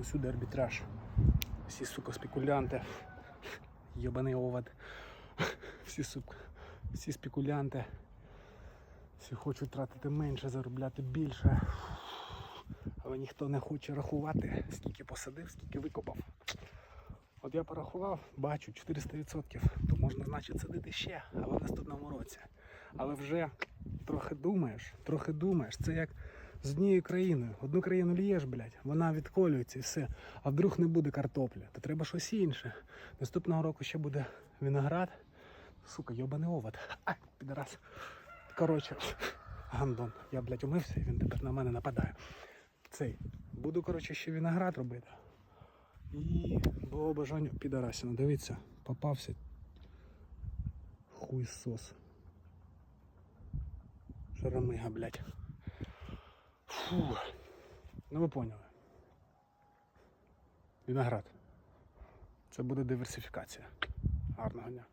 Усюди арбітраж. Всі, сука, спекулянти. Йобаний овод. Всі, сука, всі спекулянти. Всі хочуть тратити менше, заробляти більше. Але ніхто не хоче рахувати, скільки посадив, скільки викопав. От я порахував, бачу 400%, то можна, значить, садити ще, але в наступному році. Але вже трохи думаєш, трохи думаєш. Це як з однією країною. Одну країну лієш, блядь, вона відколюється і все. А вдруг не буде картопля, то треба щось інше. Наступного року ще буде виноград. Сука, йобаний овод. А, підарас. Коротше, гандон. Я, блядь, умився, і він тепер на мене нападає. Цей. Буду, коротше, ще виноград робити. І було бажання підарасіна. Дивіться, попався. Хуй сос. Шарамига, блядь. Фу. Ну ви поняли. Виноград. Це буде диверсифікація. Гарного дня.